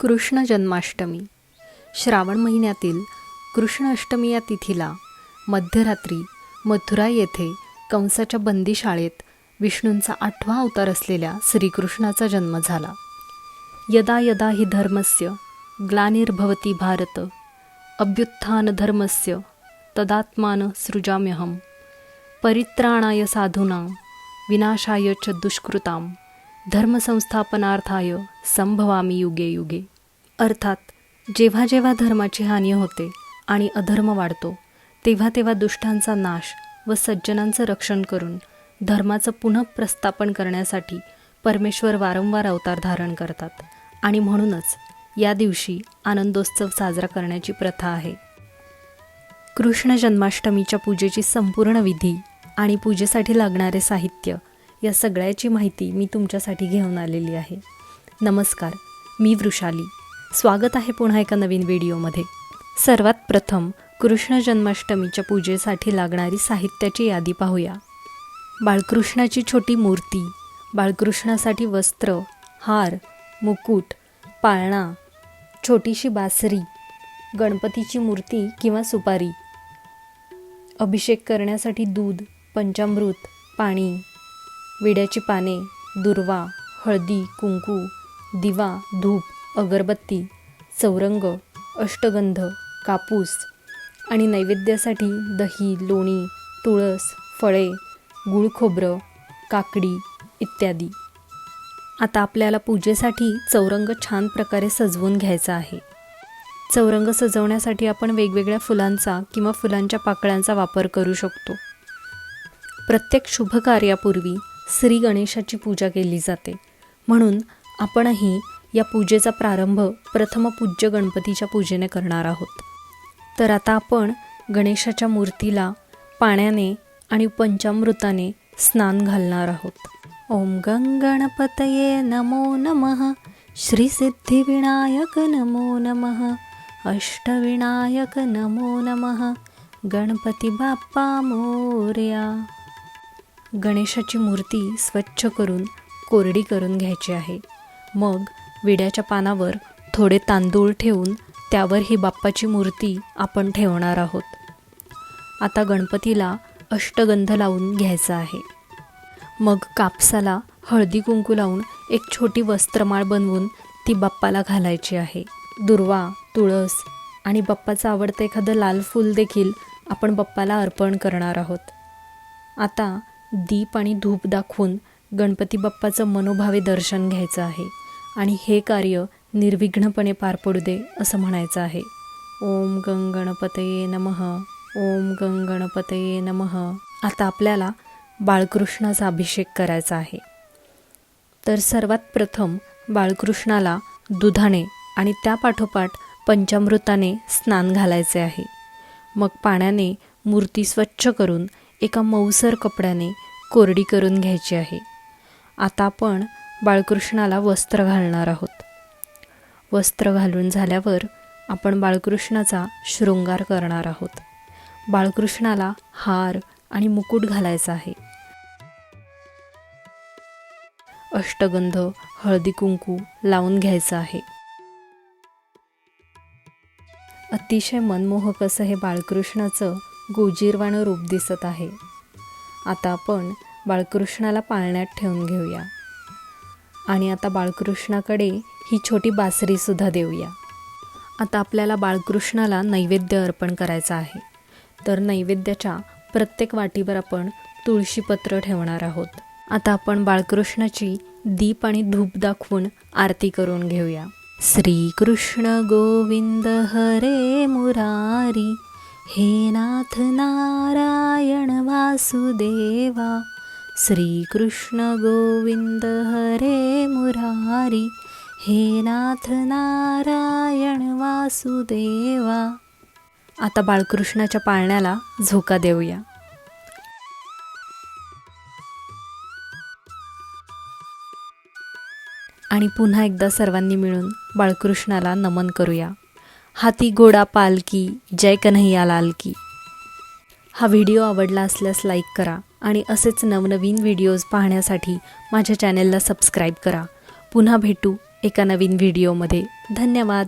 कृष्ण जन्माष्टमी. श्रावण महिन्यातील कृष्ण अष्टमी या तिथीला मध्यरात्री मथुरा येथे कंसाच्या बंदीशाळेत विष्णूंचा आठवा अवतार असलेल्या श्रीकृष्णाचा जन्म झाला. यदा यदा हि धर्मस्य ग्लानिर्भवती भारत अभ्युत्थान धर्मस्य तदात्मान सृजाम्यहम परित्राणाय साधूनां विनाशाय च दुष्कृतां धर्मसंस्थापनार्थाय संभवामी युगे युगे. अर्थात जेव्हा जेव्हा धर्माची हानी होते आणि अधर्म वाढतो तेव्हा तेव्हा दुष्टांचा नाश व सज्जनांचं रक्षण करून धर्माचं पुनः प्रस्थापन करण्यासाठी परमेश्वर वारंवार अवतार धारण करतात आणि म्हणूनच या दिवशी आनंदोत्सव साजरा करण्याची प्रथा आहे. कृष्ण जन्माष्टमीच्या पूजेची संपूर्ण विधी आणि पूजेसाठी लागणारे साहित्य या सगळ्याची माहिती मी तुमच्यासाठी घेऊन आलेली आहे. नमस्कार मी वृषाली. स्वागत आहे पुन्हा एका नवीन व्हिडिओमध्ये. सर्वात प्रथम कृष्ण जन्माष्टमीच्या पूजेसाठी लागणारी साहित्याची यादी पाहूया. बाळकृष्णाची छोटी मूर्ती बाळकृष्णासाठी वस्त्र हार मुकुट पाळणा छोटीशी बासरी गणपतीची मूर्ती किंवा सुपारी. अभिषेक करण्यासाठी दूध पंचामृत पाणी विड्याची पाने दुर्वा हळदी कुंकू दिवा धूप अगरबत्ती चौरंग अष्टगंध कापूस आणि नैवेद्यासाठी दही लोणी तुळस फळे गुळखोबरं काकडी इत्यादी. आता आपल्याला पूजेसाठी चौरंग छान प्रकारे सजवून घ्यायचा आहे. चौरंग सजवण्यासाठी आपण वेगवेगळ्या फुलांचा किंवा फुलांच्या पाकळ्यांचा वापर करू शकतो. प्रत्येक शुभ कार्यापूर्वी श्री गणेशाची पूजा केली जाते. म्हणून आपणही या पूजेचा प्रारंभ प्रथम पूज्य गणपतीच्या पूजेने करणार आहोत. तर आता आपण गणेशाच्या मूर्तीला पाण्याने आणि पंचामृताने स्नान घालणार आहोत. ओम गंगणपतये नमो नमः. श्री सिद्धिविनायक नमो नमः. अष्टविनायक नमो नमः. गणपती बाप्पा मोर्या. गणेशाची मूर्ती स्वच्छ करून कोरडी करून घ्यायची आहे. मग विड्याच्या पानावर थोडे तांदूळ ठेवून त्यावर ही बाप्पाची मूर्ती आपण ठेवणार आहोत. आता गणपतीला अष्टगंध लावून घ्यायचा आहे. मग कापसाला हळदी कुंकू लावून एक छोटी वस्त्रमाळ बनवून ती बाप्पाला घालायची आहे. दुर्वा तुळस आणि बाप्पाचं आवडतं एखादं लाल फूल देखील आपण बाप्पाला अर्पण करणार आहोत. आता दीप आणि धूप दाखवून गणपती बाप्पाचं मनोभावे दर्शन घ्यायचं आहे. आणि हे कार्य निर्विघ्नपणे पार पडू दे असं म्हणायचं आहे. ओम गंग गणपतये नमः. ओम गंगणपतये नमः. आता आपल्याला बाळकृष्णाचा अभिषेक करायचा आहे. तर सर्वात प्रथम बाळकृष्णाला दुधाने आणि त्यापाठोपाठ पंचामृताने स्नान घालायचे आहे. मग पाण्याने मूर्ती स्वच्छ करून एका मऊसर कपड्याने कोरडी करून घ्यायची आहे. आता आपण बाळकृष्णाला वस्त्र घालणार आहोत. वस्त्र घालून झाल्यावर आपण बाळकृष्णाचा शृंगार करणार आहोत. बाळकृष्णाला हार आणि मुकुट घालायचा आहे. अष्टगंध हळदी कुंकू लावून घ्यायचं आहे. अतिशय मनमोहक असं हे बाळकृष्णाचं गोजीरवाणं रूप दिसत आहे. आता आपण बाळकृष्णाला पाळण्यात ठेवून घेऊया. आणि आता बाळकृष्णाकडे ही छोटी बासरीसुद्धा देऊया. आता आपल्याला बाळकृष्णाला नैवेद्य अर्पण करायचा आहे. तर नैवेद्याच्या प्रत्येक वाटीवर आपण तुळशीपत्र ठेवणार आहोत. आता आपण बाळकृष्णाची दीप आणि धूप दाखवून आरती करून घेऊया. श्रीकृष्ण गोविंद हरे मुरारी. हे नाथ नारायण वासुदेवा श्रीकृष्ण गोविंद हरे मुरारी हे नाथ नारायण वासुदेवा. आता बाळकृष्णाच्या पाळण्याला झोका देऊया. आणि पुन्हा एकदा सर्वांनी मिळून बाळकृष्णाला नमन करूया. हाती घोडा पालकी जय कन्हैया लाल की हा व्हिडिओ आवडला असल्यास लाईक करा आणि असेच नवनवीन व्हिडिओज पाहण्यासाठी माझ्या चॅनेलला सबस्क्राईब करा. पुन्हा भेटू एका नवीन व्हिडिओमध्ये. धन्यवाद.